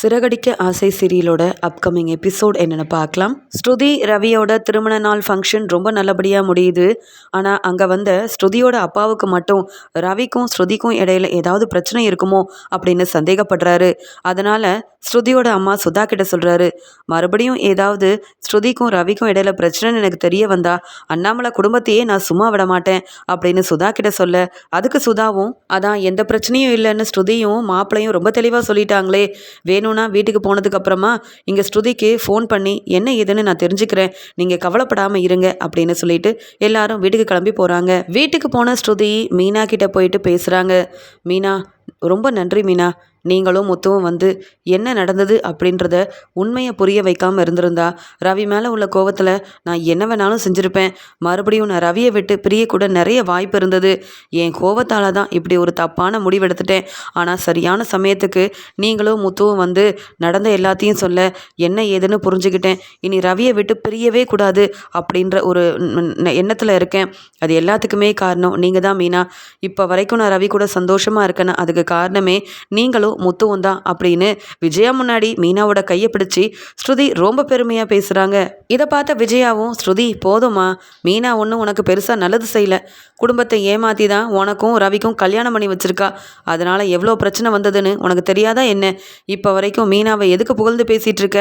சிறகடிக்க ஆசை சீரியலோட upcoming episode என்னென்னு பார்க்கலாம். ஸ்ருதி ரவியோட திருமண நாள் ஃபங்க்ஷன் ரொம்ப நல்லபடியாக முடியுது. ஆனால் அங்கே வந்த ஸ்ருதியோட அப்பாவுக்கு மட்டும் ரவிக்கும் ஸ்ருதிக்கும் இடையில ஏதாவது பிரச்சனை இருக்குமோ அப்படின்னு சந்தேகப்படுறாரு. அதனால் ஸ்ருதியோட அம்மா சுதா கிட்ட சொல்கிறாரு மறுபடியும் ஏதாவது ஸ்ருதிக்கும் ரவிக்கும் இடையில பிரச்சனைன்னு எனக்கு தெரிய வந்தா அண்ணாமலை குடும்பத்தையே நான் சும்மா விட மாட்டேன் அப்படின்னு சுதா கிட்ட சொல்ல அதுக்கு சுதாவும் அதான் எந்த பிரச்சனையும் இல்லைன்னு ஸ்ருதியும் மாப்பிளையும் ரொம்ப தெளிவாக சொல்லிட்டாங்களே வேணும்னா வீட்டுக்கு போனதுக்கு அப்புறமா இங்கே ஸ்ருதிக்கு ஃபோன் பண்ணி என்ன ஏதுன்னு நான் தெரிஞ்சுக்கிறேன். நீங்கள் கவலைப்படாமல் இருங்க அப்படின்னு சொல்லிட்டு எல்லாரும் வீட்டுக்கு கிளம்பி போகிறாங்க வீட்டுக்கு போன ஸ்ருதி மீனா கிட்ட போயிட்டு பேசுகிறாங்க மீனா ரொம்ப நன்றி மீனா. நீங்களும் முத்துவும் வந்து என்ன நடந்தது அப்படின்றத உண்மையை புரிய வைக்காமல் இருந்திருந்தா ரவி மேலே உள்ள கோவத்தில் நான் என்ன வேணாலும் செஞ்சுருப்பேன். மறுபடியும் நான் ரவியை விட்டு பிரியக்கூட நிறைய வாய்ப்பு இருந்தது. என் கோவத்தால் தான் இப்படி ஒரு தப்பான முடிவெடுத்துட்டேன் ஆனால் சரியான சமயத்துக்கு நீங்களும் முத்துவும் வந்து நடந்த எல்லாத்தையும் சொல்ல என்ன ஏதுன்னு புரிஞ்சுக்கிட்டேன். இனி ரவியை விட்டு பிரியவே கூடாது அப்படின்ற ஒரு எண்ணத்தில் இருக்கேன். அது எல்லாத்துக்குமே காரணம் நீங்கள் தான் மீனா. இப்போ வரைக்கும் நான் ரவி கூட சந்தோஷமாக இருக்கேன்னா அதுக்கு காரணமே நீங்களும் முத்துவும் தான் அப்படின்னு விஜயா முன்னாடி மீனாவோட கையை பிடிச்சி ஸ்ருதி ரொம்ப பெருமையாக பேசுகிறாங்க இதை பார்த்த விஜயாவும் ஸ்ருதி போதுமா மீனா ஒன்றும் உனக்கு பெருசாக நல்லது செய்யல. குடும்பத்தை ஏமாற்றி தான் உனக்கும் ரவிக்கும் கல்யாணம் பண்ணி வச்சிருக்கா. அதனால் எவ்வளோ பிரச்சனை வந்ததுன்னு உனக்கு தெரியாதா என்ன? இப்போ வரைக்கும் மீனாவை எதுக்கு புகழ்ந்து பேசிகிட்டு இருக்க?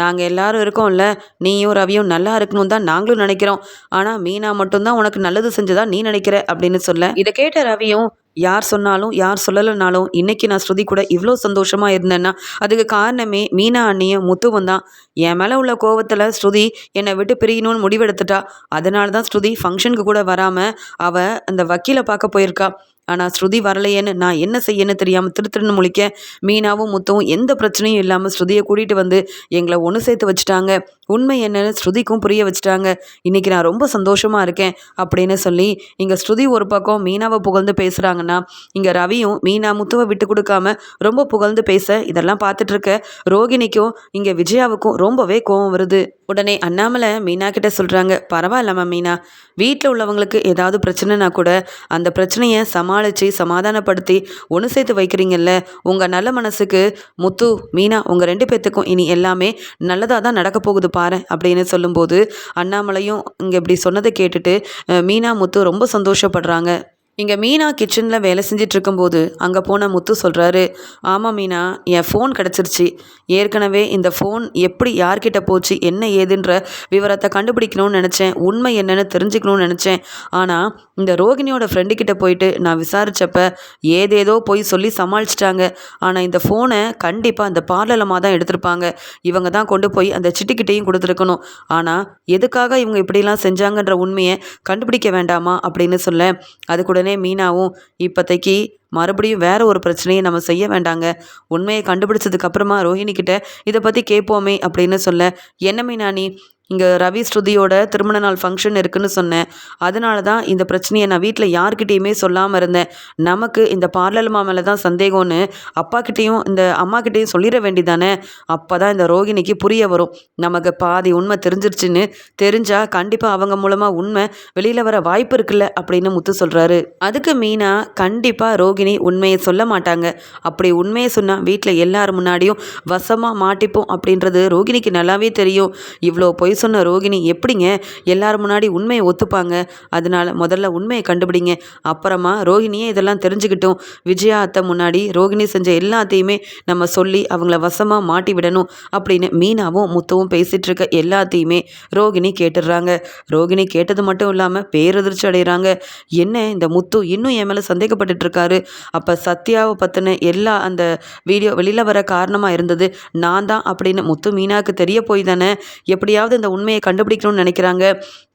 நாங்கள் எல்லாரும் இருக்கோம்ல. நீயும் ரவியும் நல்லா இருக்கணும் தான் நாங்களும் நினைக்கிறோம். ஆனால் மீனா மட்டும்தான் உனக்கு நல்லது செஞ்சதா நீ நினைக்கிற? அப்படின்னு சொல்ல. இதை கேட்ட ரவியும் யார் சொன்னாலும் யார் சொல்லலைனாலும் இன்றைக்கி நான் ஸ்ருதி கூட இவ்வளோ சந்தோஷமாக இருந்தேன்னா அதுக்கு காரணமே மீனா அண்ணியும் முத்துவும் தான். என் மேலே உள்ள கோவத்தில் ஸ்ருதி என்னை விட்டு பிரியணும்னு முடிவெடுத்துட்டா அதனால தான் ஸ்ருதி ஃபங்க்ஷனுக்கு கூட வராமல் அவள் அந்த வக்கீலை பார்க்க போயிருக்கா. ஆனால் ஸ்ருதி வரலையேன்னு நான் என்ன செய்யன்னு தெரியாமல் திருத்திருன்னு முழிக்க மீனாவும் முத்தவும் எந்த பிரச்சனையும் இல்லாமல் ஸ்ருதியை கூட்டிகிட்டு வந்து எங்களை ஒன்று சேர்த்து வச்சுட்டாங்க. உண்மை என்னன்னு ஸ்ருதிக்கும் புரிய வச்சுட்டாங்க. இன்றைக்கி நான் ரொம்ப சந்தோஷமாக இருக்கேன் அப்படின்னு சொல்லி இங்கே ஸ்ருதி ஒரு பக்கம் மீனாவை புகழ்ந்து பேசுகிறாங்கன்னா இங்கே ரவியும் மீனா முத்துவை விட்டு கொடுக்காம ரொம்ப புகழ்ந்து பேச இதெல்லாம் பார்த்துட்ருக்க ரோகிணிக்கும் இங்கே விஜயாவுக்கும் ரொம்பவே கோவம் வருது. உடனே அண்ணாமலை மீனா கிட்ட சொல்கிறாங்க பரவாயில்லம்மா மீனா. வீட்டில் உள்ளவங்களுக்கு ஏதாவது பிரச்சனைனா கூட அந்த பிரச்சனையை சமாளித்து சமாதானப்படுத்தி ஒன்று சேர்த்து வைக்கிறீங்கல்ல. உங்கள் நல்ல மனசுக்கு முத்து மீனா உங்கள் ரெண்டு பேர்த்துக்கும் இனி எல்லாமே நல்லதாக தான் நடக்க போகுது பாரு அப்படின்னு சொல்லும்போது அண்ணாமலையும் இங்கே இப்படி சொன்னதை கேட்டுட்டு மீனா முத்து ரொம்ப சந்தோஷப்படுறாங்க. இங்கே மீனா கிச்சனில் வேலை செஞ்சிட்டு இருக்கும்போது அங்கே போன முத்து சொல்கிறாரு ஆமாம் மீனா என் ஃபோன் கிடச்சிருச்சு. ஏற்கனவே இந்த ஃபோன் எப்படி யார்கிட்ட போச்சு என்ன ஏதுன்ற விவரத்தை கண்டுபிடிக்கணும்னு நினச்சேன். உண்மை என்னன்னு தெரிஞ்சுக்கணும்னு நினச்சேன். ஆனால் இந்த ரோகிணியோட ஃப்ரெண்டுக்கிட்ட போயிட்டு நான் விசாரித்தப்ப ஏதேதோ போய் சொல்லி சமாளிச்சிட்டாங்க. ஆனால் இந்த ஃபோனை கண்டிப்பாக அந்த பார்லலமாக தான் எடுத்திருப்பாங்க. இவங்க தான் கொண்டு போய் அந்த சிட்டிக்கிட்டையும் கொடுத்துருக்கணும். ஆனால் எதுக்காக இவங்க இப்படிலாம் செஞ்சாங்கன்ற உண்மையை கண்டுபிடிக்க வேண்டாமா? அப்படின்னு சொல்ல அது கூட உடனே மீனாவும் இப்போதைக்கு மறுபடியும் வேற ஒரு பிரச்சனையை நம்ம செய்ய வேண்டாங்க. உண்மையை கண்டுபிடிச்சதுக்கப்புறமா ரோஹிணிக்கிட்ட ரோஹிணி கிட்ட இதை பற்றி கேட்போமே அப்படின்னு சொல்ல என்ன மீனா நீ? இங்கே ரவி ஸ்ருதியோட திருமண நாள் ஃபங்க்ஷன் இருக்குன்னு சொன்னேன். அதனால தான் இந்த பிரச்சனையை நான் வீட்டில் யார்கிட்டேயுமே சொல்லாமல் இருந்தேன். நமக்கு இந்த பார்லல்மா மேலே தான் சந்தேகம்னு அப்பாக்கிட்டேயும் இந்த அம்மாக்கிட்டேயும் சொல்லிட வேண்டிதானே? அப்போ தான் இந்த ரோகிணிக்கு புரிய வரும். நமக்கு பாதி உண்மை தெரிஞ்சிருச்சுன்னு தெரிஞ்சால் கண்டிப்பாக அவங்க மூலமாக உண்மை வெளியில் வர வாய்ப்பு இருக்குல்ல அப்படின்னு முத்து சொல்கிறாரு அதுக்கு மீனா கண்டிப்பாக ரோகிணி உண்மையை சொல்ல மாட்டாங்க. அப்படி உண்மையை சொன்னால் வீட்டில் எல்லார் முன்னாடியும் வசமாக மாட்டிப்போம் அப்படின்றது ரோகிணிக்கு நல்லாவே தெரியும். இவ்வளோ பொய் சொன்ன ரோகிணி எப்படிங்க? எல்லாரும் முன்னாடி உண்மையை ஒத்துப்பாங்க. அதனால முதல்ல உண்மையை கண்டுபிடிங்க. அப்புறமா ரோகிணியே இதெல்லாம் தெரிஞ்சுக்கிட்டோம். விஜயா அத்தை முன்னாடி ரோகிணி செஞ்ச எல்லாத்தையுமே நம்ம சொல்லி அவங்கள வசமாக மாட்டி விடணும் அப்படின்னு மீனாவும் முத்தவும் பேசிகிட்டு இருக்க எல்லாத்தையுமே ரோகிணி கேட்டுடுறாங்க. ரோகிணி கேட்டது மட்டும் இல்லாமல் பேரதிர்ச்சி அடைகிறாங்க என்ன இந்த முத்து இன்னும் என் மேலே சந்தேகப்பட்டுட்டு இருக்காரு? அப்போ சத்யாவை பற்றின எல்லா அந்த வீடியோ வெளியில் வர காரணமாக இருந்தது நான் தான் அப்படின்னு முத்து மீனாவுக்கு தெரிய போய் தானே எப்படியாவது இந்த உண்மையை கண்டுபிடிக்கணும்னு நினைக்கிறாங்க.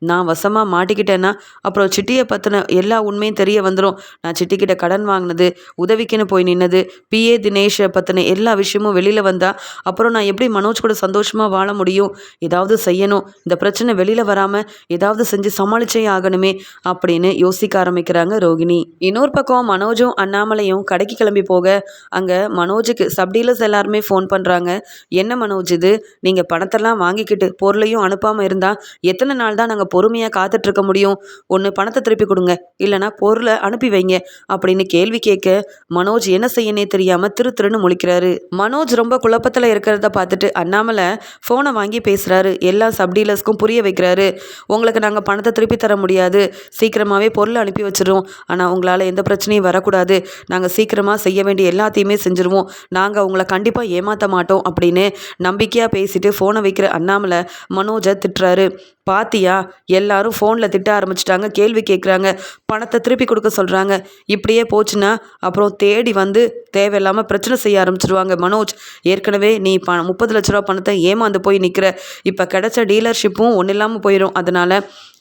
நான் வசமாக மாட்டிக்கிட்டேன்னா அப்புறம் சிட்டியை பற்றின எல்லா உண்மையும் தெரிய வந்துடும் நான் சிட்டிக்கிட்ட கடன் வாங்கினது உதவிக்குன்னு போய் நின்னது பிஏ தினேஷை பற்றின எல்லா விஷயமும் வெளியில் வந்தால் அப்புறம் நான் எப்படி மனோஜ் கூட சந்தோஷமாக வாழ முடியும்? ஏதாவது செய்யணும். இந்த பிரச்சனை வெளியில் வராமல் ஏதாவது செஞ்சு சமாளிச்சே ஆகணுமே அப்படின்னு யோசிக்க ஆரம்பிக்கிறாங்க ரோகிணி. இன்னொரு பக்கம் மனோஜும் அண்ணாமலையும் கடைக்கு கிளம்பி போக அங்கே மனோஜுக்கு சப்டீலர்ஸ் எல்லாருமே ஃபோன் பண்ணுறாங்க என்ன மனோஜ் இது? நீங்கள் பணத்தெல்லாம் வாங்கிக்கிட்டு பொருளையும் பணத்தையும் அனுப்பாமல் இருந்தால் எத்தனை நாள் தான் நாங்கள் பொறுமையாக காத்துட்ருக்க முடியும்? ஒன்று பணத்தை திருப்பி கொடுங்க. இல்லைனா பொருளை அனுப்பி வைங்க. அப்படின்னு கேள்வி கேட்க மனோஜ் என்ன செய்யனே தெரியாமல் திரு திருன்னு முழிக்கிறாரு. மனோஜ் ரொம்ப குழப்பத்தில் இருக்கிறத பார்த்துட்டு அண்ணாமலை ஃபோனை வாங்கி பேசுகிறாரு எல்லா சப் டீலர்ஸ்க்கும் புரிய வைக்கிறாரு. உங்களுக்கு நாங்கள் பணத்தை திருப்பி தர முடியாது. சீக்கிரமாகவே பொருளை அனுப்பி வச்சிடுவோம் ஆனால் உங்களால் எந்த பிரச்சனையும் வரக்கூடாது. நாங்கள் சீக்கிரமாக செய்ய வேண்டிய எல்லாத்தையுமே செஞ்சுருவோம். நாங்கள் உங்களை கண்டிப்பாக ஏமாற்ற மாட்டோம். அப்படின்னு நம்பிக்கையாக பேசிட்டு ஃபோனை வைக்கிற அண்ணாமலை மனோஜை திட்டுறாரு. பாத்தியா? எல்லாரும் ஃபோனில் திட்ட ஆரம்பிச்சிட்டாங்க. கேள்வி கேட்குறாங்க பணத்தை திருப்பி கொடுக்க சொல்கிறாங்க இப்படியே போச்சுன்னா அப்புறம் தேடி வந்து தேவையில்லாமல் பிரச்சனை செய்ய ஆரம்பிச்சிருவாங்க. மனோஜ் ஏற்கனவே நீ ப முப்பது லட்ச ரூபா பணத்தை ஏமாந்து போய் நிற்கிற இப்போ கிடைச்ச டீலர்ஷிப்பும் ஒன்றும் இல்லாமல் போயிடும் அதனால்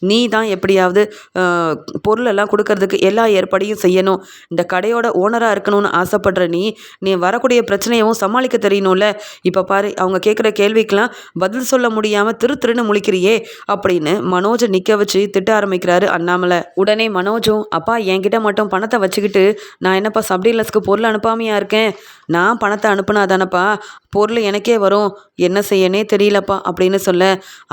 நீ தான் எப்படியாவது பொருளெல்லாம் கொடுக்கறதுக்கு எல்லா ஏற்பாடையும் செய்யணும். இந்த கடையோட ஓனராக இருக்கணும்னு ஆசைப்படுற நீ நீ வரக்கூடிய பிரச்சனையவும் சமாளிக்க தெரியணும்ல. இப்போ பாரு அவங்க கேட்குற கேள்விக்கெலாம் பதில் சொல்ல முடியாமல் திரு திருன்னு முழிக்கிறியே அப்படின்னு மனோஜை நிற்க வச்சு திட்ட ஆரம்பிக்கிறாரு அண்ணாமலை. உடனே மனோஜும் அப்பா என்கிட்ட மட்டும் பணத்தை வச்சுக்கிட்டு நான் என்னப்பா சப்டீலர்ஸ்க்கு பொருள் அனுப்பாமையா இருக்கேன். நான் பணத்தை அனுப்புனா தானப்பா பொருள் எனக்கே வரும். என்ன செய்யனே தெரியலப்பா அப்படின்னு சொல்ல.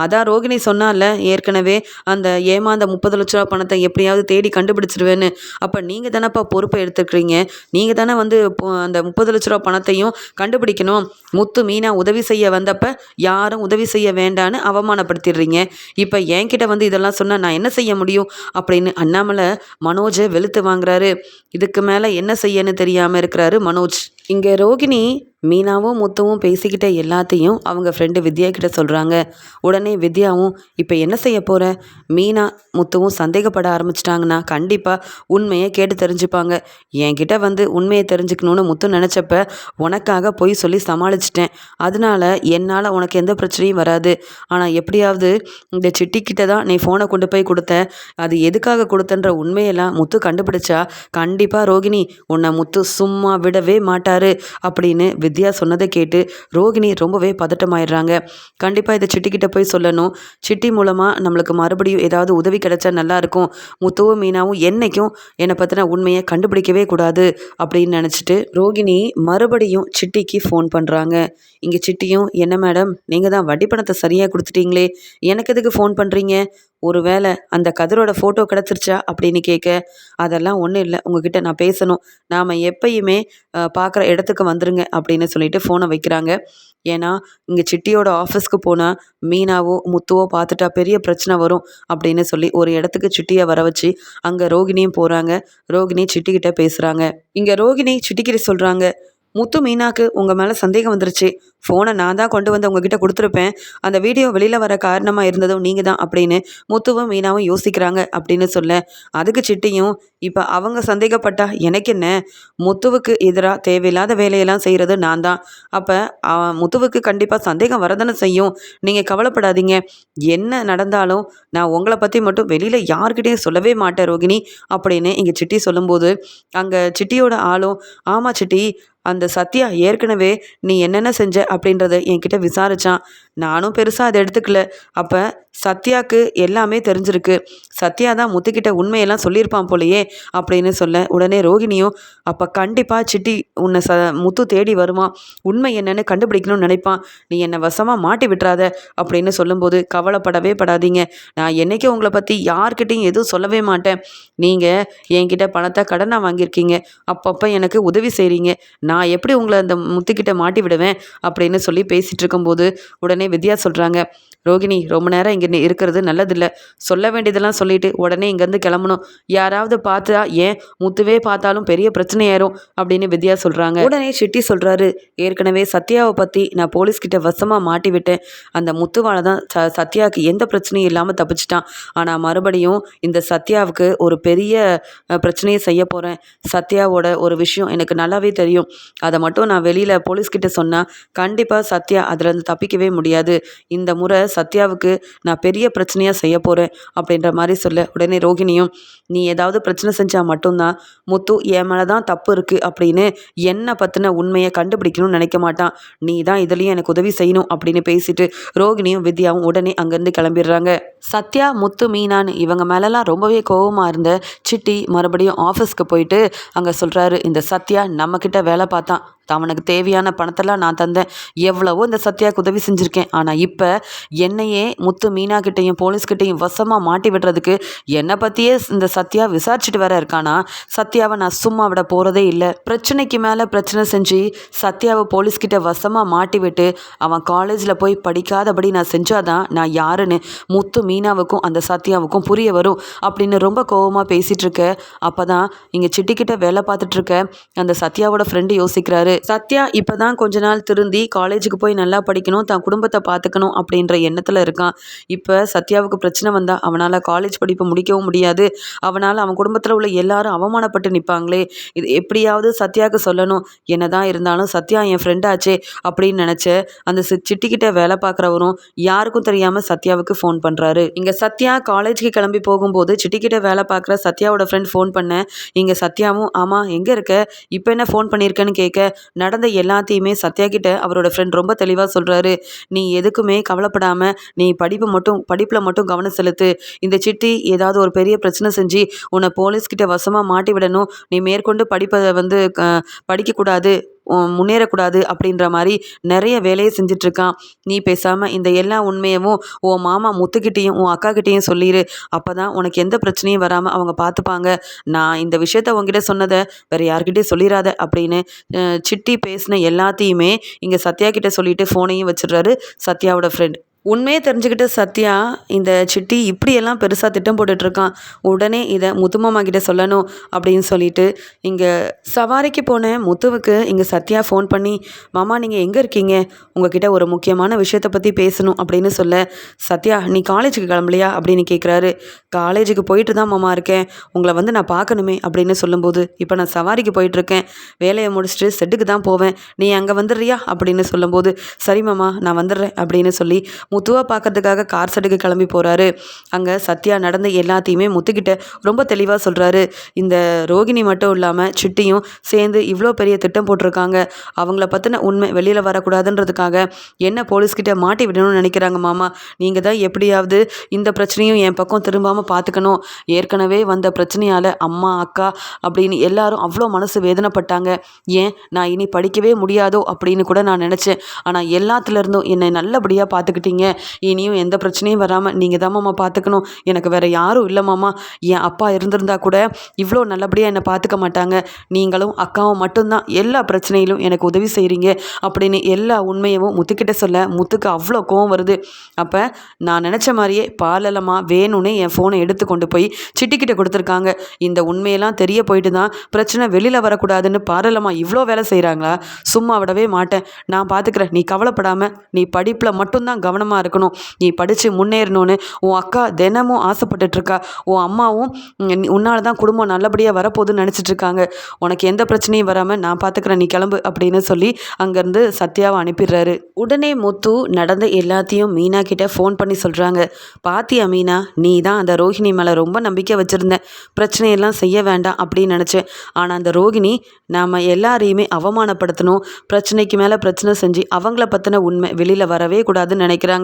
அதான் ரோகிணி சொன்னால ஏற்கனவே அந்த ஏமாந்த முப்பது லட்ச ரூபா பணத்தை எப்படியாவது தேடி கண்டுபிடிச்சிருவேன்னு. அப்போ நீங்கள் தானேப்பா பொறுப்பை எடுத்துக்கிறீங்க நீங்கள் தானே வந்து அந்த முப்பது லட்ச ரூபா பணத்தையும் கண்டுபிடிக்கணும். முத்து மீனா உதவி செய்ய வந்தப்ப யாரும் உதவி செய்ய வேண்டான்னு அவமானப்படுத்திடுறீங்க. இப்போ என்கிட்ட வந்து இதெல்லாம் சொன்னால் நான் என்ன செய்ய முடியும்? அப்படின்னு அண்ணாமலை மனோஜை வெளுத்து வாங்குறாரு. இதுக்கு மேலே என்ன செய்யன்னு தெரியாமல் இருக்கிறாரு மனோஜ். இங்கே ரோகிணி மீனாவும் முத்துவும் பேசிக்கிட்ட எல்லாத்தையும் அவங்க ஃப்ரெண்டு வித்யா கிட்ட சொல்கிறாங்க உடனே வித்யாவும் இப்போ என்ன செய்ய போகிற மீனா முத்துவும் சந்தேகப்பட ஆரம்பிச்சிட்டாங்கன்னா கண்டிப்பாக உண்மையை கேட்டு தெரிஞ்சுப்பாங்க. என்கிட்ட வந்து உண்மையை தெரிஞ்சுக்கணுன்னு முத்து நினச்சப்ப உனக்காக போய் சொல்லி சமாளிச்சிட்டேன். அதனால என்னால் உனக்கு எந்த பிரச்சனையும் வராது. ஆனால் எப்படியாவது இந்த சிட்டிக்கிட்ட தான் நீ ஃபோனை கொண்டு போய் கொடுத்த. அது எதுக்காக கொடுத்தன்ற உண்மையெல்லாம் முத்து கண்டுபிடிச்சா கண்டிப்பாக ரோகிணி உன்னை முத்து சும்மா விடவே மாட்டார். அப்படின்னு வித்யா சொன்னதை கேட்டு ரோகிணி ரொம்பவே பதட்டமாயிடுறாங்க. கண்டிப்பாக இதை சிட்டிக்கிட்ட போய் சொல்லணும். சிட்டி மூலமாக நம்மளுக்கு மறுபடியும் ஏதாவது உதவி கிடைச்சா நல்லாயிருக்கும் முத்துவும் மீனாவும் என்றைக்கும் என்னை பற்றின உண்மையை கண்டுபிடிக்கவே கூடாது அப்படின்னு நினச்சிட்டு ரோகிணி மறுபடியும் சிட்டிக்கு ஃபோன் பண்ணுறாங்க இங்கே சிட்டியும் என்ன மேடம் நீங்கள் தான் வட்டி பணத்தை சரியாக கொடுத்துட்டீங்களே. எனக்கு எதுக்கு ஃபோன் பண்ணுறீங்க ஒரு வேளை அந்த கதிரோட ஃபோட்டோ கிடச்சிருச்சா அப்படின்னு கேட்க அதெல்லாம் ஒன்றும் இல்லை. உங்ககிட்ட நான் பேசணும். நாம் எப்பயுமே பார்க்குற இடத்துக்கு வந்துருங்க அப்படின்னு சொல்லிட்டு ஃபோனை வைக்கிறாங்க. ஏன்னா இங்கே சிட்டியோட ஆஃபீஸ்க்கு போனால் மீனாவோ முத்துவோ பார்த்துட்டா பெரிய பிரச்சனை வரும் அப்படின்னு சொல்லி ஒரு இடத்துக்கு சிட்டியை வர வச்சு அங்கே ரோகிணியும் போகிறாங்க ரோகிணி சிட்டிக்கிட்ட பேசுகிறாங்க இங்கே ரோகிணி சிட்டிக்கிட்ட சொல்கிறாங்க முத்து மீனாக்கு உங்கள் மேலே சந்தேகம் வந்துருச்சு. ஃபோனை நான் தான் கொண்டு வந்து உங்ககிட்ட கொடுத்துருப்பேன். அந்த வீடியோ வெளியில் வர காரணமாக இருந்ததும் நீங்கள் தான் அப்படின்னு முத்துவும் மீனாவும் யோசிக்கிறாங்க அப்படின்னு சொல்ல. அதுக்கு சிட்டியும் இப்போ அவங்க சந்தேகப்பட்டா எனக்கு என்ன? முத்துவுக்கு எதிராக தேவையில்லாத வேலையெல்லாம் செய்கிறது நான் தான். அப்போ முத்துவுக்கு கண்டிப்பாக சந்தேகம் வரதானே செய்யும். நீங்கள் கவலைப்படாதீங்க. என்ன நடந்தாலும் நான் உங்களை பற்றி மட்டும் வெளியில் யார்கிட்டையும் சொல்லவே மாட்டேன் ரோகிணி அப்படின்னு இங்கே சிட்டி சொல்லும்போது அங்கே சிட்டியோட ஆளும் ஆமாம் சிட்டி அந்த சத்யா ஏற்கனவே நீ என்னென்ன செஞ்ச அப்படின்றத என்கிட்ட விசாரித்தான் நானும் பெருசாக அதை எடுத்துக்கல. அப்போ சத்யாவுக்கு எல்லாமே தெரிஞ்சிருக்கு. சத்யா தான் முத்துக்கிட்ட உண்மையெல்லாம் சொல்லியிருப்பான் போலையே அப்படின்னு சொல்ல உடனே ரோகிணியும் அப்போ கண்டிப்பாக சிட்டி உன்னை ச முத்து தேடி வருவான் உண்மை என்னன்னு கண்டுபிடிக்கணும்னு நினைப்பான். நீ என்னை வசமாக மாட்டி விட்டுறாத. அப்படின்னு சொல்லும்போது கவலைப்படவே படாதீங்க. நான் என்றைக்கும் உங்களை பற்றி யார்கிட்டையும் எதுவும் சொல்லவே மாட்டேன். நீங்கள் என்கிட்ட பணத்தை கடனாக வாங்கியிருக்கீங்க. அப்பப்போ எனக்கு உதவி செய்கிறீங்க நான் எப்படி உங்களை அந்த முத்துக்கிட்ட மாட்டி விடுவேன்? அப்படின்னு சொல்லி பேசிகிட்டு இருக்கும்போது உடனே வித்யா சொல்கிறாங்க ரோகிணி ரொம்ப நேரம் இங்கே இருக்கிறது நல்லதில்லை. சொல்ல வேண்டியதெல்லாம் சொல்லிட்டு உடனே இங்கேருந்து கிளம்பணும். யாராவது பார்த்தா ஏன் முத்துவே பார்த்தாலும் பெரிய பிரச்சனையாயிரும் அப்படின்னு வித்யா சொல்கிறாங்க உடனே ஷிட்டி சொல்கிறாரு ஏற்கனவே சத்யாவை பற்றி நான் போலீஸ்கிட்ட வசமாக மாட்டி விட்டேன். அந்த முத்துவால தான் ச சத்யாவுக்கு எந்த பிரச்சனையும் இல்லாமல் தப்பிச்சிட்டான். ஆனால் மறுபடியும் இந்த சத்யாவுக்கு ஒரு பெரிய பிரச்சனையை செய்ய போகிறேன் சத்யாவோட ஒரு விஷயம் எனக்கு நல்லாவே தெரியும். அதை மட்டும் நான் வெளியில் போலீஸ்கிட்ட சொன்னால் கண்டிப்பாக சத்யா அதுலேருந்து தப்பிக்கவே முடியாது. இந்த முறை சத்யாவுக்கு நான் பெரிய பிரச்சனையாக செய்ய போகிறேன் அப்படின்ற மாதிரி சொல்ல உடனே ரோகிணியும் நீ ஏதாவது பிரச்சனை செஞ்சால் மட்டும்தான். முத்து என் மேலே தான் தப்பு இருக்குது அப்படின்னு என்னை பற்றின உண்மையை கண்டுபிடிக்கணும்னு நினைக்க மாட்டான். நீ தான் இதுலேயும் எனக்கு உதவி செய்யணும் அப்படின்னு பேசிட்டு ரோகிணியும் வித்யாவும் உடனே அங்கேருந்து கிளம்பிடுறாங்க. சத்யா முத்து மீனான்னு இவங்க மேலெல்லாம் ரொம்பவே கோபமாக இருந்த சிட்டி மறுபடியும் ஆஃபீஸ்க்கு போயிட்டு அங்கே சொல்கிறாரு இந்த சத்யா நம்மக்கிட்ட வேலை பார்த்தான். அவனுக்கு தேவையான பணத்தெல்லாம் நான் தந்தேன். எவ்வளவோ இந்த சத்யாவுக்கு உதவி செஞ்சுருக்கேன். ஆனால் இப்போ என்னையே முத்து மீனா கிட்டேயும் போலீஸ்கிட்டையும் வசமாக மாட்டி விடுறதுக்கு என்னை பற்றியே இந்த சத்யா விசாரிச்சுட்டு வேற இருக்கானா? சத்யாவை நான் சும்மா விட போகிறதே இல்லை. பிரச்சனைக்கு மேலே பிரச்சனை செஞ்சு சத்யாவை போலீஸ்கிட்ட வசமாக மாட்டி விட்டு அவன் காலேஜில் போய் படிக்காதபடி நான் செஞ்சாதான் நான் யாருன்னு முத்து மீனாவுக்கும் அந்த சத்யாவுக்கும் புரிய வரும் அப்படின்னு ரொம்ப கோவமாக பேசிகிட்டு இருக்க. அப்போ தான் இங்கே சிட்டிக்கிட்ட வேலை பார்த்துட்ருக்க அந்த சத்யாவோட ஃப்ரெண்டு யோசிக்கிறாரு. சத்யா இப்போ தான் கொஞ்ச நாள் திருந்தி காலேஜுக்கு போய் நல்லா படிக்கணும் தான் குடும்பத்தை பார்த்துக்கணும் அப்படின்ற எண்ணத்தில் இருக்கான். இப்போ சத்யாவுக்கு பிரச்சனை வந்தால் அவனால் காலேஜ் படிப்பை முடிக்கவும் முடியாது. அவனால் அவன் குடும்பத்தில் உள்ள எல்லாரும் அவமானப்பட்டு நிற்பாங்களே இது எப்படியாவது சத்யாவுக்கு சொல்லணும். என்ன தான் இருந்தாலும் சத்யா என் ஃப்ரெண்டாச்சே அப்படின்னு நினச்ச அந்த சி- சிட்டிக்கிட்ட வேலை பார்க்குறவரும் யாருக்கும் தெரியாமல் சத்யாவுக்கு ஃபோன் பண்ணுறாரு இங்கே சத்யா காலேஜுக்கு கிளம்பி போகும்போது சிட்டிக்கிட்ட வேலை பார்க்குற சத்யாவோட ஃப்ரெண்ட் ஃபோன் பண்ண இங்கே சத்யாவும் ஆமாம் எங்கே இருக்க? இப்போ என்ன ஃபோன் பண்ணியிருக்கேன்னு கேட்க நடந்த எல்லாத்தையுமே சத்யா கிட்ட அவரோட ஃப்ரெண்ட் ரொம்ப தெளிவாக சொல்கிறாரு நீ எதுக்குமே கவலைப்படாமல் நீ படிப்பு மட்டும் படிப்பில் மட்டும் கவனம் செலுத்து. இந்த சிட்டி ஏதாவது ஒரு பெரிய பிரச்சனை செஞ்சு உன்னை போலீஸ்கிட்ட வசமாக மாட்டி விடணும். நீ மேற்கொண்டு படிப்பை வந்து படிக்கக்கூடாது. முன்னேறக்கூடாது அப்படின்ற மாதிரி நிறைய வேலையை செஞ்சிட்ருக்கான். நீ பேசாமல் இந்த எல்லா உண்மையவும் உன் மாமா முத்துக்கிட்டேயும் உன் அக்கா கிட்டேயும் சொல்லிடு அப்போ தான் உனக்கு எந்த பிரச்சனையும் வராமல் அவங்க பார்த்துப்பாங்க நான் இந்த விஷயத்த உங்ககிட்ட சொன்னதை வேறு யார்கிட்டயும் சொல்லிடாத அப்படின்னு சிட்டி பேசின எல்லாத்தையுமே இங்கே சத்யா கிட்ட சொல்லிட்டு ஃபோனையும் வச்சிடுறாரு சத்யாவோட ஃப்ரெண்ட் உண்மையை தெரிஞ்சுக்கிட்டு சத்யா இந்த சிட்டி இப்படியெல்லாம் பெருசாக திட்டம் போட்டுட்ருக்கான். உடனே இதை முத்துமாமா கிட்ட சொல்லணும் அப்படின்னு சொல்லிட்டு இங்கே சவாரிக்கு போன முத்துவுக்கு இங்கே சத்யா ஃபோன் பண்ணி மாமா நீங்கள் எங்கே இருக்கீங்க? உங்ககிட்ட ஒரு முக்கியமான விஷயத்தை பற்றி பேசணும் அப்படின்னு சொல்ல சத்யா நீ காலேஜுக்கு கிளம்பலையா? அப்படின்னு கேட்குறாரு காலேஜுக்கு போயிட்டு தான் மாமா இருக்கேன். உங்களை வந்து நான் பார்க்கணுமே அப்படின்னு சொல்லும்போது இப்போ நான் சவாரிக்கு போயிட்டுருக்கேன் வேலையை முடிச்சுட்டு செட்டுக்கு தான் போவேன். நீ அங்கே வந்துடுறியா? அப்படின்னு சொல்லும்போது சரி மாமா நான் வந்துடுறேன் அப்படின்னு சொல்லி முத்துவா பார்க்கறதுக்காக கார் சடுக்கு கிளம்பி போகிறாரு அங்கே சத்யா நடந்த எல்லாத்தையுமே முத்துக்கிட்ட ரொம்ப தெளிவாக சொல்கிறாரு இந்த ரோகிணி மட்டும் இல்லாமல் சிட்டியும் சேர்ந்து இவ்வளோ பெரிய திட்டம் போட்டிருக்காங்க. அவங்கள பற்றின உண்மை வெளியில் வரக்கூடாதுன்றதுக்காக என்ன போலீஸ்கிட்ட மாட்டி விடணும்னு நினைக்கிறாங்க மாமா. நீங்கள் தான் எப்படியாவது இந்த பிரச்சனையும் என் பக்கம் திரும்பாமல் பார்த்துக்கணும் ஏற்கனவே வந்த பிரச்சனையால் அம்மா அக்கா அப்படின்னு எல்லாரும் அவ்வளோ மனசு வேதனைப்பட்டாங்க. ஏன் நான் இனி படிக்கவே முடியாதோ அப்படின்னு கூட நான் நினச்சேன். ஆனால் எல்லாத்துலேருந்தும் என்னை நல்லபடியாக பார்த்துக்கிட்டீங்க இனியும் எந்த பிரச்சனையும் வராமல் நீங்கள் தான் மாமா பார்த்துக்கணும் எனக்கு வேறு யாரும் இல்லை மாமா. என் அப்பா இருந்திருந்தா கூட இவ்வளோ நல்லபடியாக என்னை பார்த்துக்க மாட்டாங்க. நீங்களும் அக்காவும் மட்டும்தான். எல்லா பிரச்சனையிலும் எனக்கு உதவி செய்கிறீங்க அப்படின்னு எல்லா உண்மையவும் முத்துக்கிட்ட சொல்ல முத்துக்கு அவ்வளோ கோவம் வருது. அப்போ நான் நினச்ச மாதிரியே பாலலமாக வேணும்னே என் ஃபோனை எடுத்து கொண்டு போய் சிட்டிக்கிட்ட கொடுத்துருக்காங்க. இந்த உண்மையெல்லாம் தெரிய போயிட்டு தான் பிரச்சனை வெளியில் வரக்கூடாதுன்னு பாரலமாக இவ்வளோ வேலை செய்கிறாங்களா சும்மா விடவே மாட்டேன். நான் பார்த்துக்கிறேன் நீ கவலைப்படாமல் நீ படிப்பில் மட்டும்தான் கவனமாக இருக்கணும். நீ படித்து முன்னேறணும்னு உன் அக்கா தினமும் ஆசைப்பட்டுட்ருக்கா. உன் அம்மாவும் உன்னால் தான் குடும்பம் நல்லபடியாக வரப்போகுதுன்னு நினச்சிட்டு இருக்காங்க உனக்கு எந்த பிரச்சனையும் வராமல் நான் பார்த்துக்கிறேன் நீ கிளம்பு அப்படின்னு சொல்லி அங்கேருந்து சத்யாவை அனுப்பிடுறாரு. உடனே முத்து நடந்த எல்லாத்தையும் மீனா கிட்ட ஃபோன் பண்ணி சொல்கிறாங்க பாத்தியா மீனா நீ தான் அந்த ரோஹிணி மேலே ரொம்ப நம்பிக்கை வச்சுருந்தேன் பிரச்சனையெல்லாம் செய்ய வேண்டாம் அப்படின்னு நினச்சேன். ஆனால் அந்த ரோகிணி நாம் எல்லாரையுமே அவமானப்படுத்தணும். பிரச்சனைக்கு மேலே பிரச்சனை செஞ்சு அவங்கள பற்றின உண்மை வெளியில் வரவே கூடாதுன்னு நினைக்கிறாங்க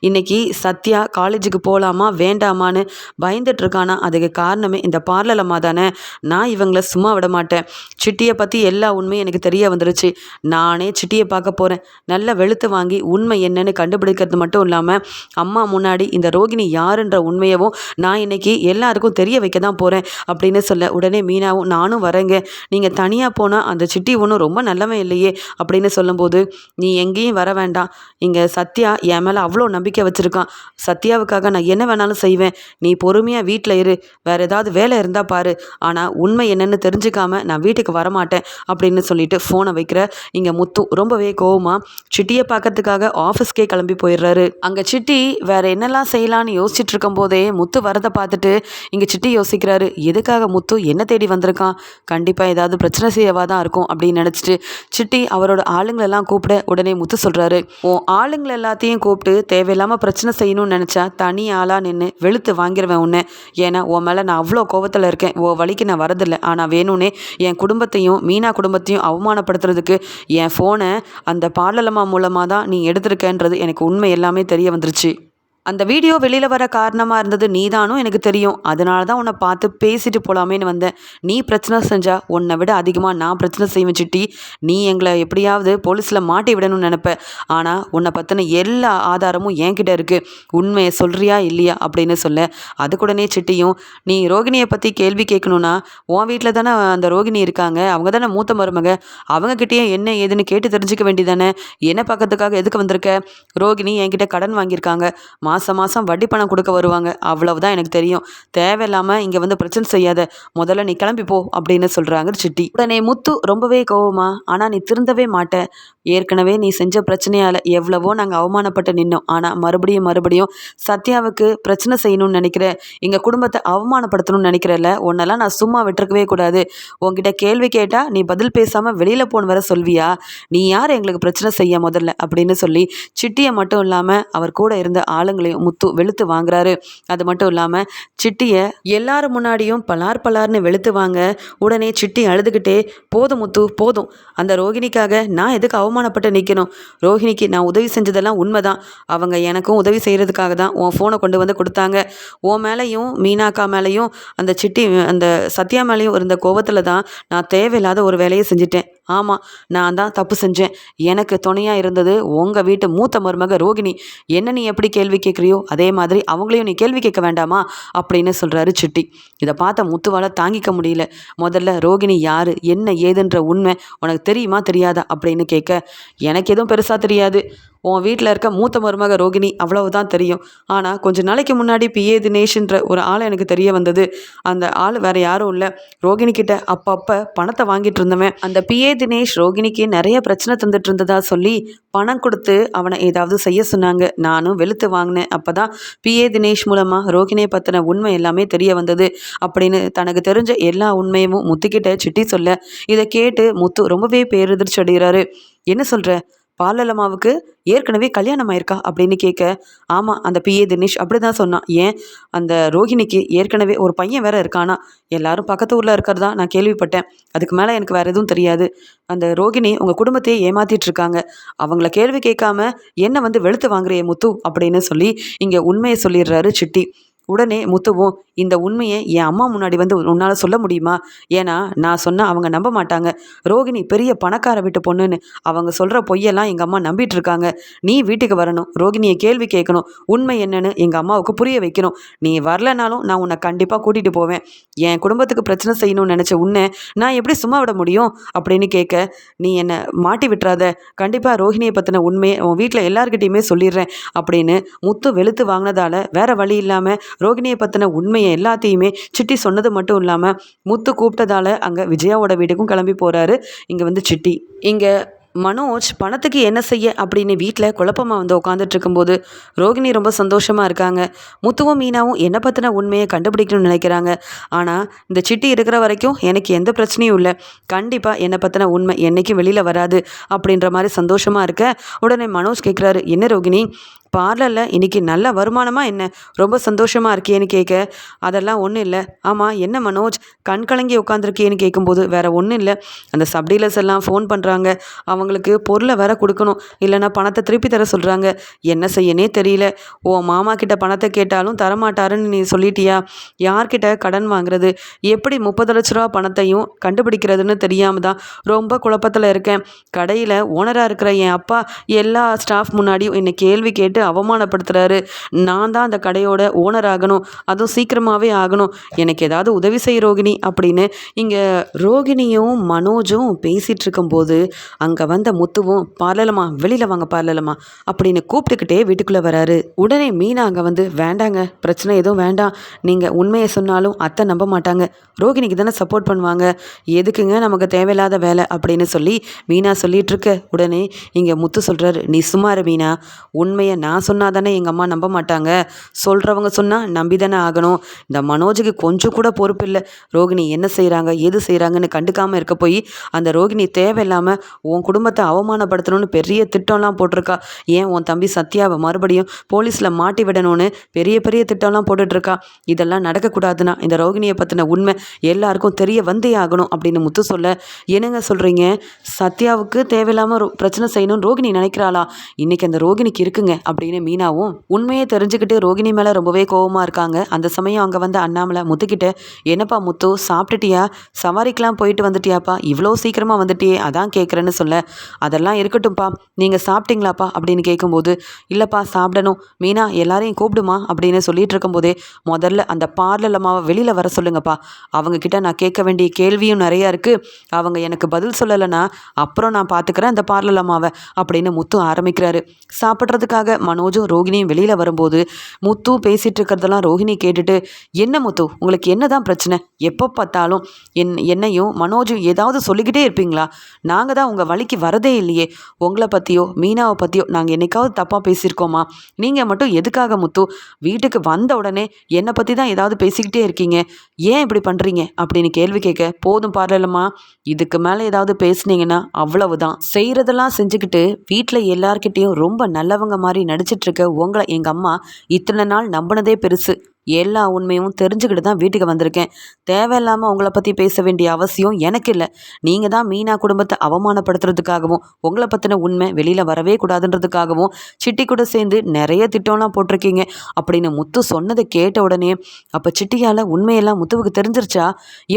இன்னைக்கு சத்யா காலேஜுக்கு போகலாமா வேண்டாமான்னு பயந்துட்டு இருக்கானா அதுக்கு காரணமே இந்த பார்லலம்மா தானே. நான் இவங்களை சும்மா விட மாட்டேன். சிட்டியை பற்றி எல்லா உண்மையும் எனக்கு தெரிய வந்துருச்சு. நானே சிட்டியை பார்க்க போகிறேன் நல்ல வெளுத்து வாங்கி உண்மை என்னன்னு கண்டுபிடிக்கிறது மட்டும் இல்லாமல் அம்மா முன்னாடி இந்த ரோகிணி யாருன்ற உண்மையவும் நான் இன்னைக்கு எல்லாருக்கும் தெரிய வைக்க தான் போகிறேன் அப்படின்னு சொல்ல உடனே மீனாவும் நானும் வரேங்க. நீங்கள் தனியாக போனால் அந்த சிட்டி ஒன்றும் ரொம்ப நல்லவன் இல்லையே. அப்படின்னு சொல்லும்போது நீ எங்கேயும் வர வேண்டாம். இங்கே சத்யா என் மேலே அவ்வளோ நம்பிக்கை வச்சுருக்கான். சத்யாவுக்காக நான் என்ன வேணாலும் செய்வேன். நீ பொறுமையாக வீட்டில் இரு. வேறு ஏதாவது வேலை இருந்தால் பாரு. ஆனால் உண்மை என்னென்னு தெரிஞ்சுக்காம நான் வீட்டுக்கு வரமாட்டேன் அப்படின்னு சொல்லிட்டு ஃபோனை வைக்கிற இங்கே முத்து ரொம்பவே கோவமாக சிட்டியை பார்க்கறதுக்காக ஆஃபீஸ்க்கே கிளம்பி போயிடுறாரு. அங்கே சிட்டி வேறு என்னெல்லாம் செய்யலான்னு யோசிச்சுட்டு இருக்கும்போதே முத்து வரதை பார்த்துட்டு இங்கே சிட்டி யோசிக்கிறாரு. எதுக்காக முத்து என்ன தேடி வந்திருக்கான்? கண்டிப்பாக ஏதாவது பிரச்சனை செய்யவா தான் இருக்கும் அப்படின்னு நினச்சிட்டு சிட்டி அவரோட ஆளுங்களெல்லாம் கூப்பிட உடனே முத்து சொல்கிறாரு உன் ஆளுங்களை எல்லாத்தையும் கூப்பிட்டு தேவையில்லாமல் பிரச்சனை செய்யணும்னு நினச்சா தனி ஆளாக நின்று வெளுத்து வாங்கிடுவேன் உன்னை. ஏன்னா உன் மேலே நான் அவ்வளோ கோவத்தில் இருக்கேன். ஓ வழிக்கு நான் வரதில்லை. ஆனால் வேணும்னே என் குடும்பத்தையும் மீனா குடும்பத்தையும் அவமானப்படுத்துறதுக்கு என் ஃபோனை அந்த பாடலம்மா மூலமாக தான் நீ எடுத்திருக்கன்றது எனக்கு உண்மை எல்லாமே தெரிய வந்துருச்சு. அந்த வீடியோ வெளியில் வர காரணமாக இருந்தது நீதானும் எனக்கு தெரியும். அதனால தான் உன்னை பார்த்து பேசிட்டு போகலாமேன்னு வந்தேன். நீ பிரச்சனை செஞ்சா உன்னை விட அதிகமாக நான் பிரச்சனை செய்வேன் சிட்டி. நீ எங்களை எப்படியாவது போலீஸில் மாட்டி விடணும்னு நினப்ப. ஆனால் உன்னை பற்றின எல்லா ஆதாரமும் என்கிட்ட இருக்குது உண்மையை சொல்கிறியா இல்லையா அப்படின்னு சொல்ல. அதுக்குடனே சிட்டியும் நீ ரோகிணியை பற்றி கேள்வி கேட்கணுன்னா உன் வீட்டில் தானே அந்த ரோகிணி இருக்காங்க. அவங்க தானே மூத்த மருமக. அவங்கக்கிட்டேயே என்ன ஏதுன்னு கேட்டு தெரிஞ்சுக்க வேண்டியதானே என்ன பக்கத்துக்காக எதுக்கு வந்திருக்க? ரோகிணி என்கிட்ட கடன் வாங்கியிருக்காங்க. மாதம் மாதம் வட்டி பணம் கொடுக்க வருவாங்க. அவ்வளவுதான் எனக்கு தெரியும். தேவையில்லாமல் இங்கே வந்து பிரச்சனை செய்யாத. முதல்ல நீ கிளம்பி போ அப்படின்னு சொல்கிறாங்க சிட்டி. உடனே முத்து ரொம்பவே கோவமா? ஆனால் நீ திருந்தவே மாட்டேன் ஏற்கனவே நீ செஞ்ச பிரச்சனையால் எவ்வளவோ நாங்கள் அவமானப்பட்டு நின்னோம். ஆனால் மறுபடியும் மறுபடியும் சத்யாவுக்கு பிரச்சனை செய்யணும்னு நினைக்கிற எங்கள் குடும்பத்தை அவமானப்படுத்தணும்னு நினைக்கிறல்ல. உன்னெல்லாம் நான் சும்மா விட்டுருக்கவே கூடாது. உங்ககிட்ட கேள்வி கேட்டால் நீ பதில் பேசாமல் வெளியில் போன வர சொல்வியா? நீ யார் எங்களுக்கு பிரச்சனை செய்ய முதல்ல? அப்படின்னு சொல்லி சிட்டியை மட்டும் இல்லாமல் அவர் கூட இருந்த ஆளுங்களையும் முத்து வெளுத்து வாங்குறாரு. அது மட்டும் இல்லாமல் சிட்டியை எல்லாரும் முன்னாடியும் பலார் பலார்னு வெளுத்து வாங்க. உடனே சிட்டி அழுதுகிட்டே போதும் முத்து போதும். அந்த ரோகிணிக்காக நான் எதுக்கு அவமானப்பட்டு நிற்கணும் ரோஹிணிக்கு நான் உதவி செஞ்சதெல்லாம் உண்மைதான். அவங்க எனக்கும் உதவி செய்கிறதுக்காக தான் உன் ஃபோனை கொண்டு வந்து கொடுத்தாங்க. உன் மேலேயும் மீனாக்கா மேலேயும் அந்த சிட்டி அந்த சத்யா மேலேயும் இருந்த கோவத்தில் தான் நான் தேவையில்லாத ஒரு வேலையை செஞ்சுட்டேன். ஆமாம் நான் தான் தப்பு செஞ்சேன். எனக்கு துணையாக இருந்தது உங்கள் வீட்டு மூத்த மருமக ரோகிணி என்ன நீ எப்படி கேள்வி கேட்குறியோ அதே மாதிரி அவங்களையும் நீ கேள்வி கேட்க வேண்டாமா? அப்படின்னு சொல்கிறாரு சிட்டி. இதை பார்த்த முத்துவால் தாங்கிக்க முடியல. முதல்ல ரோகிணி யார்? என்ன ஏதுன்ற உண்மை உனக்கு தெரியுமா தெரியாதா? அப்படின்னு கேட்க எனக்கு எதுவும் பெருசாக தெரியாது. உன் வீட்டில் இருக்க மூத்த மருமக ரோகிணி அவ்வளவுதான் தெரியும். ஆனால் கொஞ்ச நாளைக்கு முன்னாடி பிஏ தினேஷ்ன்ற ஒரு ஆள் எனக்கு தெரிய வந்தது. அந்த ஆள் வேற யாரும் இல்லை. ரோகிணி கிட்ட அப்பப்போ பணத்தை வாங்கிட்டு இருந்தவன். அந்த பிஏ தினேஷ் ரோகிணிக்கு நிறைய பிரச்சனை தந்துட்டு இருந்ததா சொல்லி பணம் கொடுத்து அவனை ஏதாவது செய்ய சொன்னாங்க. நானும் வெளுத்து வாங்கினேன். அப்போ தான் பிஏ தினேஷ் மூலமாக ரோகிணியை பற்றின உண்மை எல்லாமே தெரிய வந்தது. அப்படின்னு தனக்கு தெரிஞ்ச எல்லா உண்மையும் முத்துக்கிட்ட சிட்டி சொல்ல. இதை கேட்டு முத்து ரொம்பவே பேரெதிர்ச்சி அடைகிறாரு. என்ன சொல்கிற பாலலம்மாவுக்கு ஏற்கனவே கல்யாணம் ஆயிருக்கா அப்படின்னு கேட்க ஆமாம் அந்த பிஏ தினேஷ் அப்படி தான் சொன்னான். ஏன்? அந்த ரோஹிணிக்கு ஏற்கனவே ஒரு பையன் வேற இருக்கானா? எல்லாரும் பக்கத்து ஊரில் இருக்கிறதா நான் கேள்விப்பட்டேன். அதுக்கு மேலே எனக்கு வேறு எதுவும் தெரியாது. அந்த ரோகிணி உங்கள் குடும்பத்தையே ஏமாத்திட்டு இருக்காங்க அவங்கள கேள்வி கேட்காம என்ன வந்து வெளுத்து வாங்குறியே முத்து? அப்படின்னு சொல்லி இங்கே உண்மையை சொல்லிடுறாரு சிட்டி. உடனே முத்துவும் இந்த உண்மையை என் அம்மா முன்னாடி வந்து உன்னால் சொல்ல முடியுமா? ஏன்னா நான் சொன்னால் அவங்க நம்ப மாட்டாங்க. ரோகிணி பெரிய பணக்கார வீட்டு பொண்ணுன்னு அவங்க சொல்கிற பொய்யெல்லாம் எங்கள் அம்மா நம்பிட்டு இருக்காங்க. நீ வீட்டுக்கு வரணும். ரோகிணியை கேள்வி கேட்கணும். உண்மை என்னன்னு எங்கள் அம்மாவுக்கு புரிய வைக்கணும். நீ வரலனாலும் நான் உன்னை கண்டிப்பாக கூட்டிகிட்டு போவேன். என் குடும்பத்துக்கு பிரச்சனை செய்யணும்னு நினச்ச உன்னை நான் எப்படி சும்மா விட முடியும்? அப்படின்னு கேட்க நீ என்னை மாட்டி விட்டுறாத. கண்டிப்பாக ரோஹிணியை பற்றின உண்மையை உன் வீட்டில் எல்லாருக்கிட்டையுமே சொல்லிடுறேன் அப்படின்னு முத்து வெளுத்து வாங்கினதால வேற வழி இல்லாமல் ரோகிணியை பற்றின உண்மையை எல்லாத்தையுமே சிட்டி சொன்னது மட்டும் இல்லாமல் முத்து கூப்பிட்டதால அங்கே விஜயாவோட வீட்டுக்கும் கிளம்பி போகிறாரு இங்கே வந்து சிட்டி. இங்கே மனோஜ் பணத்துக்கு என்ன செய்ய? அப்படின்னு வீட்டில் குழப்பமாக வந்து உட்காந்துட்டு இருக்கும்போது ரோகிணி ரொம்ப சந்தோஷமாக இருக்காங்க. முத்துவும் மீனாவும் என்னை பற்றின உண்மையை கண்டுபிடிக்கணும்னு நினைக்கிறாங்க. ஆனால் இந்த சிட்டி இருக்கிற வரைக்கும் எனக்கு எந்த பிரச்சனையும் இல்லை. கண்டிப்பாக என்னை பற்றின உண்மை என்றைக்கும் வெளியில் வராது அப்படின்ற மாதிரி சந்தோஷமாக இருக்க. உடனே மனோஜ் கேட்குறாரு என்ன ரோகிணி? பார்லரில் இன்றைக்கி நல்ல வருமானமாக என்ன? ரொம்ப சந்தோஷமாக இருக்கேன்னு கேட்க அதெல்லாம் ஒன்றும் இல்லை. ஆமாம் என்ன மனோஜ்? கண் கலங்கி உட்காந்துருக்கேன்னு கேட்கும்போது வேறு ஒன்றும் இல்லை. அந்த சப்டீலர்ஸ் எல்லாம் ஃபோன் பண்ணுறாங்க அவங்களுக்கு பொருளை வேற கொடுக்கணும். இல்லைன்னா பணத்தை திருப்பி தர சொல்கிறாங்க என்ன செய்யனே தெரியல. ஓ மாமா கிட்ட பணத்தை கேட்டாலும் தரமாட்டாருன்னு நீ சொல்லிட்டியா? யார்கிட்ட கடன் வாங்குறது? எப்படி முப்பது லட்ச ரூபா பணத்தையும் கண்டுபிடிக்கிறதுன்னு தெரியாமல் தான் ரொம்ப குழப்பத்தில் இருக்கேன். கடையில் ஓனராக இருக்கிற என் அப்பா எல்லா ஸ்டாஃப் முன்னாடியும் என்னை கேள்வி கேட்டு அவமானப்படுத்துகிறாரு நான் தான் அந்த கடையோட ஓனர் ஆகணும். அதுவும் சீக்கிரமாகவே ஆகணும். எனக்கு ஏதாவது உதவி செய் ரோகிணி அப்படின்னு இங்கே ரோகிணியும் மனோஜும் பேசிகிட்டு இருக்கும்போது அங்கே வந்த முத்துவும் பார்லலமா வெளியில் வாங்க பார்லலமா அப்படின்னு கூப்பிட்டுக்கிட்டே வீட்டுக்குள்ளே வராரு. உடனே மீனா அங்கே வந்து வேண்டாங்க பிரச்சனை எதுவும் வேண்டாம். நீங்கள் உண்மையை சொன்னாலும் அத்தை நம்ப மாட்டாங்க. ரோகிணிக்கு தானே சப்போர்ட் பண்ணுவாங்க. எதுக்குங்க நமக்கு தேவையில்லாத வேலை? அப்படின்னு சொல்லி மீனா சொல்லிட்டு இருக்க உடனே இங்கே முத்து சொல்கிறாரு நீ சுமார் மீனா. உண்மையை நான் நான் சொன்னால் தானே எங்கள் அம்மா நம்ப மாட்டாங்க. சொல்கிறவங்க சொன்னால் நம்பி தானே ஆகணும். இந்த மனோஜுக்கு கொஞ்சம் கூட பொறுப்பு இல்லை. ரோகிணி என்ன செய்கிறாங்க எது செய்கிறாங்கன்னு கண்டுக்காமல் இருக்க போய் அந்த ரோகிணி தேவையில்லாமல் உன் குடும்பத்தை அவமானப்படுத்தணும்னு பெரிய திட்டம்லாம் போட்டிருக்கா. ஏன் உன் தம்பி சத்யாவை மறுபடியும் போலீஸில் மாட்டி விடணும்னு பெரிய பெரிய திட்டம்லாம் போட்டுட்ருக்கா இதெல்லாம் நடக்கக்கூடாதுன்னா இந்த ரோகிணியை பற்றின உண்மை எல்லாருக்கும் தெரிய வந்தே ஆகணும் அப்படின்னு முத்து சொல்ல. என்னங்க சொல்கிறீங்க சத்யாவுக்கு தேவையில்லாமல் பிரச்சனை செய்யணும்னு ரோகிணி நினைக்கிறாளா? இன்றைக்கி அந்த ரோகிணிக்கு இருக்குங்க. அப்படி அப்படின்னு மீனாவும் உண்மையை தெரிஞ்சுக்கிட்டு ரோகிணி மேலே ரொம்பவே கோவமாக இருக்காங்க. அந்த சமயம் அங்கே வந்து அண்ணாமலை முத்துக்கிட்ட என்னப்பா முத்து சாப்பிட்டுட்டியா? சவாரிக்கெலாம் போயிட்டு வந்துட்டியாப்பா? இவ்வளோ சீக்கிரமாக வந்துட்டியே அதான் கேட்குறேன்னு சொல்ல. அதெல்லாம் இருக்கட்டும்ப்பா. நீங்கள் சாப்பிட்டீங்களாப்பா? அப்படின்னு கேட்கும்போது இல்லைப்பா சாப்பிடணும். மீனா எல்லாரையும் கூப்பிடுமா? அப்படின்னு சொல்லிட்டு இருக்கும்போதே முதல்ல அந்த பார்லர் அம்மாவை வெளியில் வர சொல்லுங்கப்பா. அவங்கக்கிட்ட நான் கேட்க வேண்டிய கேள்வியும் நிறையா இருக்குது அவங்க எனக்கு பதில் சொல்லலைன்னா அப்புறம் நான் பார்த்துக்கிறேன் அந்த பார்லர் அம்மாவை அப்படின்னு முத்து ஆரம்பிக்கிறாரு. சாப்பிட்றதுக்காக மனோஜும் ரோகிணியும் வெளியில் வரும்போது முத்து பேசிகிட்டு இருக்கிறதெல்லாம் ரோகிணி கேட்டுட்டு என்ன முத்து? உங்களுக்கு என்ன தான் பிரச்சனை? எப்போ பார்த்தாலும் என் என்னையும் மனோஜும் ஏதாவது சொல்லிக்கிட்டே இருப்பீங்களா? நாங்கள் தான் உங்கள் வழிக்கு வரதே இல்லையே. உங்களை பற்றியோ மீனாவை பற்றியோ நாங்கள் என்னைக்காவது தப்பாக பேசியிருக்கோமா? நீங்கள் மட்டும் எதுக்காக முத்து? வீட்டுக்கு வந்த உடனே என்னை பற்றி தான் ஏதாவது பேசிக்கிட்டே இருக்கீங்க. ஏன் இப்படி பண்ணுறீங்க அப்படின்னு கேள்வி கேட்க போதும் பாடலம்மா இதுக்கு மேலே ஏதாவது பேசுனீங்கன்னா அவ்வளவுதான். செய்கிறதெல்லாம் செஞ்சுக்கிட்டு வீட்டில் எல்லார்கிட்டேயும் ரொம்ப நல்லவங்க மாதிரி நடிச்சிட்ருக்க உங்களை எங்கள் அம்மா இத்தனை நாள் நம்பினதே பெருசு. எல்லா உண்மையும் தெரிஞ்சுக்கிட்டு தான் வீட்டுக்கு வந்திருக்கேன். தேவையில்லாமல் உங்களை பற்றி பேச வேண்டிய அவசியம் எனக்கு இல்லை. நீங்கள் தான் மீனா குடும்பத்தை அவமானப்படுத்துறதுக்காகவும் உங்களை பற்றின உண்மை வெளியில் வரவே கூடாதுன்றதுக்காகவும் சிட்டி கூட சேர்ந்து நிறைய திட்டம்லாம் போட்டிருக்கீங்க அப்படின்னு முத்து சொன்னதை கேட்ட உடனே அப்போ சிட்டியால் உண்மையெல்லாம் முத்துவுக்கு தெரிஞ்சிருச்சா?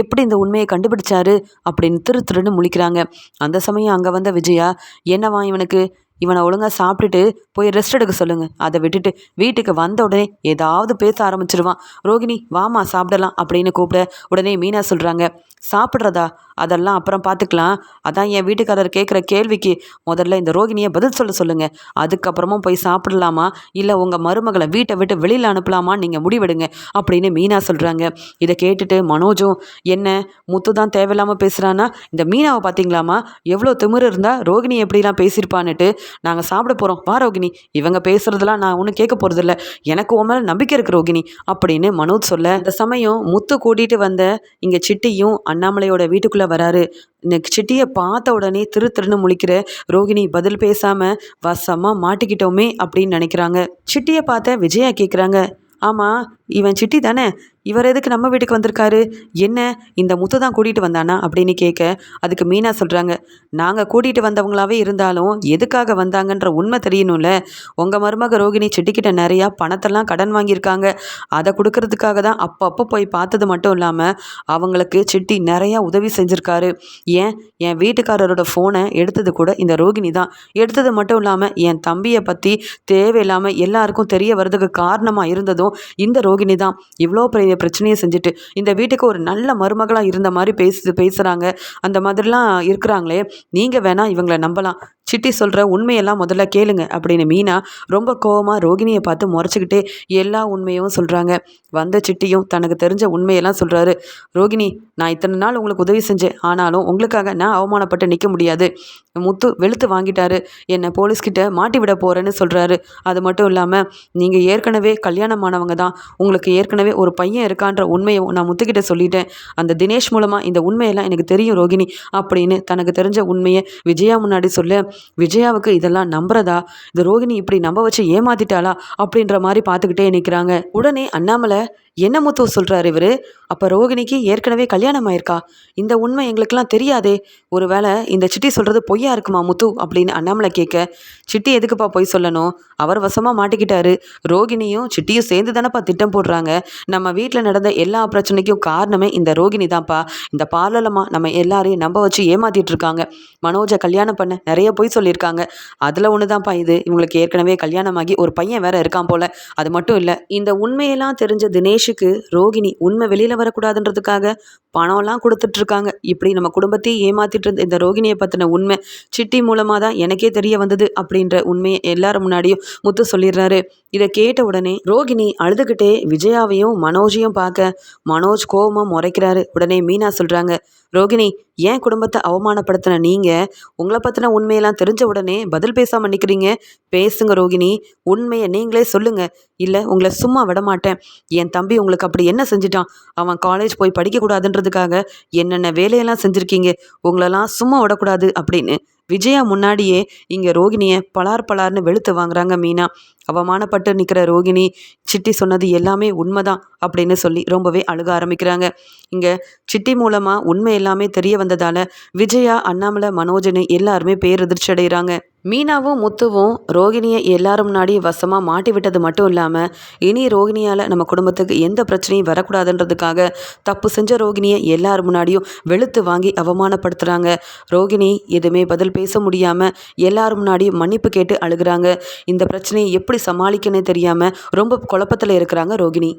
எப்படி இந்த உண்மையை கண்டுபிடிச்சாரு? அப்படின்னு திரு திருன்னு முழிக்கிறாங்க. அந்த சமயம் அங்கே வந்த விஜயா என்னவா இவனுக்கு இவனை ஒழுங்காக சாப்பிட்டுட்டு போய் ரெஸ்ட் எடுக்க சொல்லுங்கள் அதை விட்டுட்டு வீட்டுக்கு வந்த உடனே ஏதாவது பேச ஆரம்பிச்சிருவான். ரோகிணி வாமா சாப்பிடலாம் அப்படின்னு கூப்பிட உடனே மீனா சொல்கிறாங்க சாப்பிட்றதா? அதெல்லாம் அப்புறம் பார்த்துக்கலாம் அதான் என் வீட்டுக்காரர் கேட்குற கேள்விக்கு முதல்ல இந்த ரோகிணியை பதில் சொல்ல சொல்லுங்கள் அதுக்கப்புறமும் போய் சாப்பிடலாமா? இல்லை உங்கள் மருமகளை வீட்டை விட்டு வெளியில் அனுப்பலாமா நீங்கள் முடிவெடுங்க அப்படின்னு மீனா சொல்கிறாங்க இதை கேட்டுட்டு மனோஜும் என்ன முத்து தான் தேவையில்லாமல் பேசுகிறான்னா இந்த மீனாவை பார்த்தீங்களாமா எவ்வளோ திமிரு இருந்தால் ரோகிணி எப்படிலாம் பேசியிருப்பான்னுட்டு நாங்கள் சாப்பிட போகிறோம் வா ரோகிணி இவங்க பேசுகிறதெல்லாம் நான் ஒன்றும் கேட்க போகிறதில்ல எனக்கு உன் மேலே நம்பிக்கை இருக்கு ரோகிணி அப்படின்னு மனோஜ் சொல்ல இந்த சமயம் முத்து கூட்டிகிட்டு வந்த இங்கே சிட்டியும் அண்ணாமலையோட வீட்டுக்குள்ளே வராரு. நெக் சிட்டியை பார்த்த உடனே திரு திருன்னு முழிக்கிற ரோகிணி பதில் பேசாமல் வசமாக மாட்டிக்கிட்டோமே அப்படின்னு நினைக்கிறாங்க. சிட்டியை பார்த்த விஜயா கேட்குறாங்க ஆமாம் இவன் சிட்டி தானே? இவர் எதுக்கு நம்ம வீட்டுக்கு வந்திருக்காரு? என்ன இந்த முத்து தான் கூட்டிகிட்டு வந்தானா? அப்படின்னு கேட்க அதுக்கு மீனா சொல்கிறாங்க நாங்கள் கூட்டிகிட்டு வந்தவங்களாவே இருந்தாலும் எதுக்காக வந்தாங்கன்ற உண்மை தெரியணும்ல. உங்கள் மருமக ரோகிணி சிட்டிக்கிட்ட நிறையா பணத்தெல்லாம் கடன் வாங்கியிருக்காங்க. அதை கொடுக்கறதுக்காக தான் அப்பப்போ போய் பார்த்தது மட்டும் இல்லாமல் அவங்களுக்கு சிட்டி நிறையா உதவி செஞ்சுருக்காரு. ஏன்? என் வீட்டுக்காரரோட ஃபோனை எடுத்தது கூட இந்த ரோகிணி தான். எடுத்தது மட்டும் இல்லாமல் என் தம்பியை பற்றி தேவையில்லாமல் எல்லாருக்கும் தெரிய வர்றதுக்கு காரணமாக இருந்ததும் இந்த ரோகிணி தான் இவ்வளோ பெரிய பிரச்சனையை செஞ்சுட்டு இந்த வீட்டுக்கு ஒரு நல்ல மருமகளாக இருந்த மாதிரி பேசு பேசுகிறாங்க அந்த மாதிரிலாம் இருக்கிறாங்களே நீங்கள் வேணால் இவங்களை நம்பலாம். சிட்டி சொல்கிற உண்மையெல்லாம் முதல்ல கேளுங்க அப்படின்னு மீனா ரொம்ப கோவமாக ரோகிணியை பார்த்து முறைச்சிக்கிட்டே எல்லா உண்மையும் சொல்கிறாங்க வந்த சிட்டியும் தனக்கு தெரிஞ்ச உண்மையெல்லாம் சொல்கிறாரு ரோகிணி நான் இத்தனை நாள் உங்களுக்கு உதவி செஞ்சேன். ஆனாலும் உங்களுக்காக நான் அவமானப்பட்டு நிற்க முடியாது. முத்து வெளுத்து வாங்கிட்டாரு. என்னை போலீஸ்கிட்ட மாட்டி விட போகிறேன்னு சொல்கிறாரு அது மட்டும் இல்லாமல் நீங்கள் ஏற்கனவே கல்யாணமானவங்க தான். உங்களுக்கு ஏற்கனவே ஒரு பையன் இருக்கான்ற உண்மையை நான் முத்துக்கிட்ட சொல்லிட்டேன். அந்த தினேஷ் மூலமாக இந்த உண்மையெல்லாம் எனக்கு தெரியும் ரோகிணி அப்படின்னு தனக்கு தெரிஞ்ச உண்மையை விஜயா முன்னாடி சொல்ல விஜயாவுக்கு இதெல்லாம் நம்புறதா? இந்த ரோகிணி இப்படி நம்ப வச்சு ஏமாத்திட்டாளா? அப்படின்ற மாதிரி பார்த்துக்கிட்டே நிற்கிறாங்க உடனே அண்ணாமலை என்ன முத்து சொல்கிறாரு இவர்? அப்போ ரோகிணிக்கு ஏற்கனவே கல்யாணம் ஆயிருக்கா? இந்த உண்மை எங்களுக்கெல்லாம் தெரியாதே. ஒருவேளை இந்த சிட்டி சொல்கிறது பொய்யா இருக்குமா முத்து? அப்படின்னு அண்ணாமலை கேட்க சிட்டி எதுக்குப்பா பொய் சொல்லணும்? அவர் வசமாக மாட்டிக்கிட்டாரு. ரோகிணியும் சிட்டியும் சேர்ந்து தானேப்பா திட்டம் போடுறாங்க. நம்ம வீட்டில் நடந்த எல்லா பிரச்சனைக்கும் காரணமே இந்த ரோகிணி தான்ப்பா. இந்த பார்லலமாக நம்ம எல்லாரையும் நம்ப வச்சு ஏமாத்திட்டு இருக்காங்க. மனோஜை கல்யாணம் பண்ண நிறைய பொய் சொல்லியிருக்காங்க. அதில் ஒன்று தான்ப்பா இது. இவங்களுக்கு ஏற்கனவே கல்யாணமாகி ஒரு பையன் வேற இருக்கான் போல. அது மட்டும் இல்லை இந்த உண்மையெல்லாம் தெரிஞ்ச தினேஷ் சுரேஷுக்கு ரோகிணி உண்மை வெளியில் வரக்கூடாதுன்றதுக்காக பணம்லாம் கொடுத்துட்ருக்காங்க. இப்படி நம்ம குடும்பத்தையே ஏமாத்திட்டு இருந்த இந்த ரோகிணியை பற்றின உண்மை சிட்டி மூலமாக தான் எனக்கே தெரிய வந்தது அப்படின்ற உண்மையை எல்லாரும் முன்னாடியும் முத்து சொல்லிடுறாரு. இதை கேட்ட உடனே ரோகிணி அழுதுகிட்டே விஜயாவையும் மனோஜையும் பார்க்க மனோஜ் கோபமாக முறைக்கிறாரு. உடனே மீனா சொல்கிறாங்க ரோகிணி ஏன் குடும்பத்தை அவமானப்படுத்தின நீங்கள் உங்களை பற்றின உண்மையெல்லாம் தெரிஞ்ச உடனே பதில் பேசாமல் நிற்கிறீங்க பேசுங்க ரோகிணி. உண்மையை நீங்களே சொல்லுங்கள் இல்லை உங்களை சும்மா விட மாட்டேன் என் தம்பி உங்களுக்கு அப்படி என்ன செஞ்சிட்டான்? அவன் காலேஜ் போய் படிக்கக்கூடாதுன்றதுக்காக என்னென்ன வேலையெல்லாம் செஞ்சுருக்கீங்க? உங்களெல்லாம் சும்மா விடக்கூடாது அப்படின்னு. விஜயா முன்னாடியே இங்கே ரோகிணியை பலார் பலார்னு வெளுத்து வாங்குறாங்க மீனா. அவமானப்பட்டு நிற்கிற ரோகிணி சிட்டி சொன்னது எல்லாமே உண்மைதான் அப்படின்னு சொல்லி ரொம்பவே அழுக ஆரம்பிக்கிறாங்க. இங்கே சிட்டி மூலமாக உண்மை எல்லாமே தெரிய வந்ததால் விஜயா அண்ணாமலை மனோஜனு எல்லாருமே பேரதிர்ச்சி அடைகிறாங்க. மீனாவும் முத்துவும் ரோகிணியை எல்லாரும் முன்னாடி வசமாக மாட்டி விட்டது மட்டும் இல்லாமல் இனி ரோகிணியால் நம்ம குடும்பத்துக்கு எந்த பிரச்சனையும் வரக்கூடாதுன்றதுக்காக தப்பு செஞ்ச ரோகிணியை எல்லார் முன்னாடியும் வெளுத்து வாங்கி அவமானப்படுத்துகிறாங்க ரோகிணி எதுவுமே பதில் பேச முடியாமல் எல்லார் முன்னாடியும் மன்னிப்பு கேட்டு அழுகிறாங்க. இந்த பிரச்சனையை எப்படி சமாளிக்கணும்னு தெரியாமல் ரொம்ப குழப்பத்தில் இருக்கிறாங்க ரோகிணி.